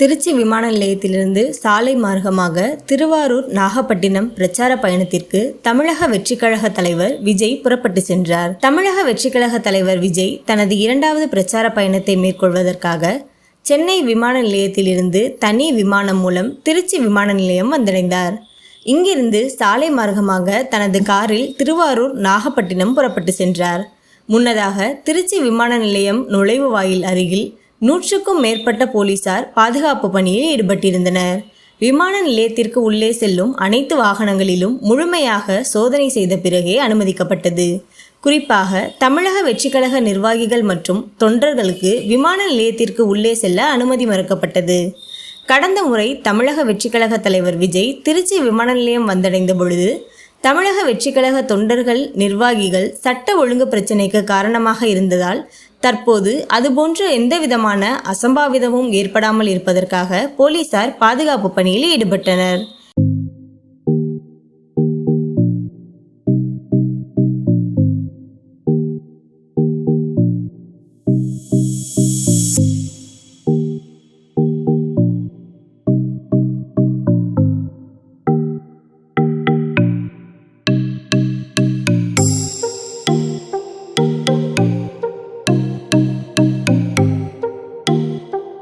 திருச்சி விமான நிலையத்திலிருந்து சாலை மார்க்கமாக திருவாரூர் நாகப்பட்டினம் பிரச்சார பயணத்திற்கு தமிழக வெற்றிக்கழக தலைவர் விஜய் புறப்பட்டு சென்றார். தமிழக வெற்றிக்கழக தலைவர் விஜய் தனது இரண்டாவது பிரச்சார பயணத்தை மேற்கொள்வதற்காக சென்னை விமான நிலையத்திலிருந்து தனி விமானம் மூலம் திருச்சி விமான நிலையம் வந்தடைந்தார். இங்கிருந்து சாலை மார்க்கமாக தனது காரில் திருவாரூர் நாகப்பட்டினம் புறப்பட்டு சென்றார். முன்னதாக திருச்சி விமான நிலையம் நுழைவு வாயில் அருகில் நூற்றுக்கும் மேற்பட்ட போலீசார் பாதுகாப்பு பணியில் ஈடுபட்டிருந்தனர். விமான நிலையத்திற்கு உள்ளே செல்லும் அனைத்து வாகனங்களிலும் முழுமையாக சோதனை செய்த பிறகே அனுமதிக்கப்பட்டது. குறிப்பாக தமிழக வெற்றிக்கழக நிர்வாகிகள் மற்றும் தொண்டர்களுக்கு விமான நிலையத்திற்கு உள்ளே செல்ல அனுமதி மறுக்கப்பட்டது. கடந்த முறை தமிழக வெற்றிக்கழக தலைவர் விஜய் திருச்சி விமான நிலையம் வந்தடைந்த பொழுது தமிழக வெற்றிக்கழக தொண்டர்கள் நிர்வாகிகள் சட்ட ஒழுங்கு பிரச்சினைக்கு காரணமாக இருந்ததால் தற்போது அதுபோன்ற எந்தவிதமான அசம்பாவிதமும் ஏற்படாமல் இருப்பதற்காக போலீசார் பாதுகாப்பு பணியில் ஈடுபட்டனர்.